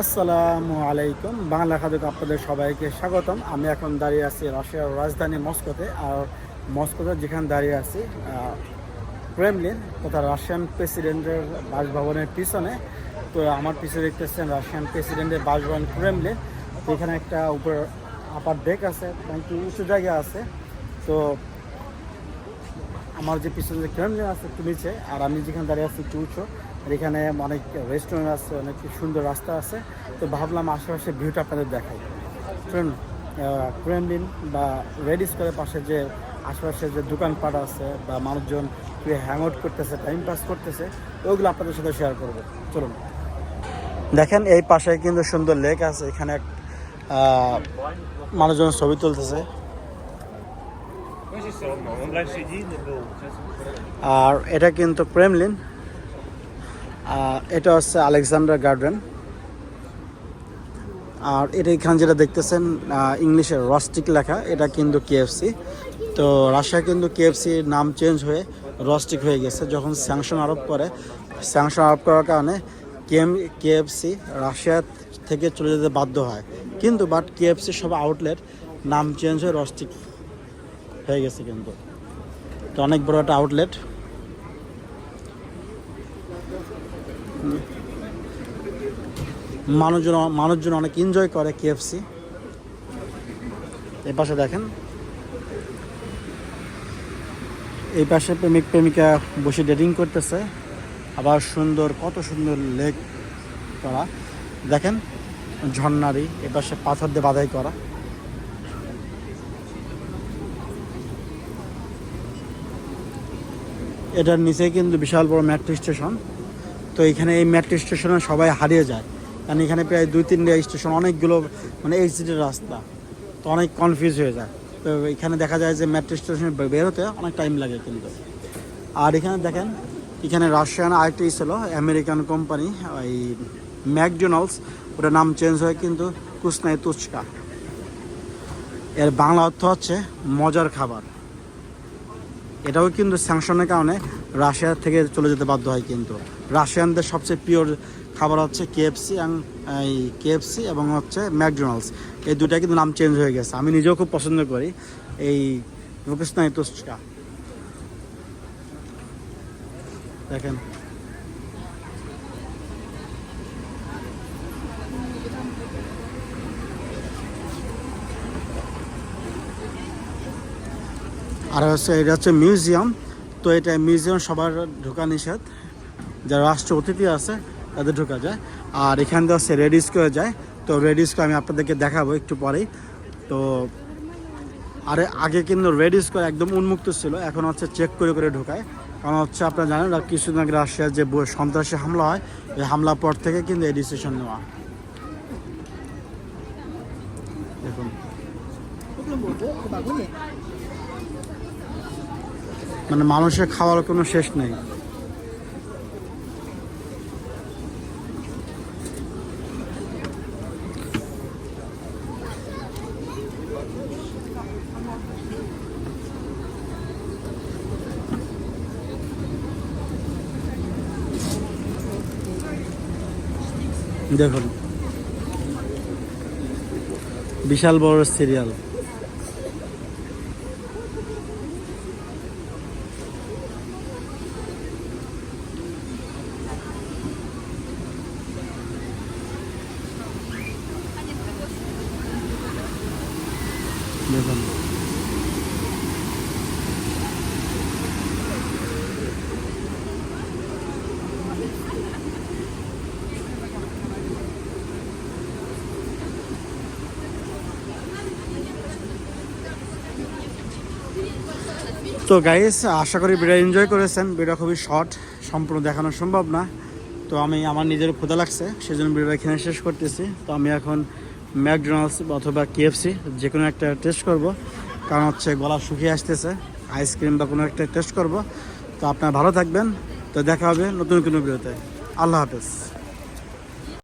আসসালামু আলাইকুম। বাংলা খাদ্যকে আপনাদের সবাইকে স্বাগতম। আমি এখন দাঁড়িয়ে আছি রাশিয়ার রাজধানী মস্কোতে। আর মস্কোতে যেখানে দাঁড়িয়ে আছি ক্রেমলিন তথা রাশিয়ান প্রেসিডেন্টের বাসভবনের পিছনে। তো আমার পিছনে দেখতেছেন রাশিয়ান প্রেসিডেন্টের বাসভবন ক্রেমলিন। এখানে একটা উপর আপার ডেক আছে, একটু উঁচু জায়গা আছে। তো আমার যে পিছনে যে ক্রেমলিন আছে নিচে, আর আমি যেখানে দাঁড়িয়ে আছি একটু আর এখানে অনেক রেস্টুরেন্ট আছে, অনেক সুন্দর রাস্তা আছে। তো ভাবলাম আশেপাশে ভিউটা আপনাদের দেখাই। শুনুন ক্রেমলিন বা রেড স্কোয়ারের পাশে যে আশেপাশে যে দোকানপাট আছে বা মানুষজন হ্যাং আউট করতেছে টাইম পাস করতেছে, ওগুলো আপনাদের সাথে শেয়ার করব। চলুন। দেখেন, এই পাশে কিন্তু সুন্দর লেক আছে, এখানে মানুষজন ছবি তুলতেছে। আর এটা কিন্তু ক্রেমলিন আর এটা হচ্ছে আলেকজান্ডার গার্ডেন আর এটা এখানে যেটা দেখতেছেন ইংলিশে রস্টিক লেখা, এটা কিন্তু কেএফসি তো রাশিয়া কিন্তু কেএফসি নাম চেঞ্জ হয়ে রস্টিক হয়ে গেছে, যখন স্যাংশন আরোপ করে। স্যাংশন আরোপ করার কারণে কেএম কেএফসি রাশিয়া থেকে চলে যেতে বাধ্য হয়। কিন্তু বাট কেএফসি সব আউটলেট নাম চেঞ্জ হয়ে রস্টিক হয়ে গেছে কিন্তু। অনেক বড় একটা আউটলেট মানুষজন মানুষজন অনেক এনজয় করে কেএফসি এই পাশে দেখেন। এই পাশে প্রেমিক, প্রেমিকা বসে ডেটিং করতেছে। আবার সুন্দর, কত সুন্দর লেক করা। দেখেন, ঝর্ণারি এ পাশে পাথর দিয়ে বাধাই করা। এটার নিচে কিন্তু বিশাল বড় মেট্রো স্টেশন। তো এখানে এই মেট্রো স্টেশনে সবাই হারিয়ে যায়। কারণ এখানে প্রায় দুই তিনটা স্টেশন, অনেকগুলো মানে এক্সিটের রাস্তা। তো অনেক কনফিউজ হয়ে যায়। তো এখানে দেখা যায় যে মেট্রো স্টেশনে বেরোতে অনেক টাইম লাগে কিন্তু। আর এখানে দেখেন, এখানে রাশিয়ান আরেকটি ছিল, আমেরিকান কোম্পানি, ওই ম্যাকডোনাল্ডস। ওটার নাম চেঞ্জ হয় কিন্তু কুসনাই তুচকা। এর বাংলা অর্থ হচ্ছে মজার খাবার। এটাও কিন্তু স্যাংশনের কারণে রাশিয়া থেকে চলে যেতে বাধ্য হয় কিন্তু। রাশিয়ানদের সবচেয়ে পিওর খাবার হচ্ছে কেএফসি এই কেএফসি এবং হচ্ছে ম্যাকডোনাল্ডস এই দুটা কিন্তু নাম চেঞ্জ হয়ে গেছে। আমি নিজেও খুব পছন্দ করি এই রুকিস্তানি তুস্কা দেখেন। আর হচ্ছে এটা হচ্ছে মিউজিয়াম। তো এটা মিউজিয়াম সবার ঢোকা নিষেধ। যারা রাষ্ট্র অতিথি আছে, তাদের ঢোকা যায়। আর এখান থেকে হচ্ছে রেড স্কোয়ার যায়। তো রেড স্কোয়ার আমি আপনাদেরকে দেখাবো একটু পরেই। তো আরে আগে কিন্তু রেড স্কোয়ার একদম উন্মুক্ত ছিল। এখন হচ্ছে চেক করে করে ঢোকায়। কারণ হচ্ছে আপনারা জানেন কিছুদিন আগে রাশিয়ার যে সন্ত্রাসী হামলা হয়, এই হামলার পর থেকে কিন্তু এই ডিসিশন নেওয়া। দেখুন। মানে মানুষের খাওয়ার কোনো শেষ নেই। দেখুন। বিশাল বড় সিরিয়াল দেখুন তো গাইস আশা করি ভিডিও এনজয় করেছেন। ভিডিও খুবই শর্ট সম্পূর্ণ দেখানো সম্ভব না। তো আমি, আমার নিজের ক্ষুদা লাগছে, সেজন্য ভিডিওটা এখানে শেষ করতেছি। তো আমি এখন ম্যাকডোনাল্ডস অথবা কেএফসি যে কোনো একটা টেস্ট করব। কারণ হচ্ছে গলা শুকিয়ে আসতেছে আইসক্রিম বা কোনো একটা টেস্ট করব। তো আপনারা ভালো থাকবেন। তো দেখা হবে নতুন কোনো ভিডিওতে। আল্লাহ হাফেজ।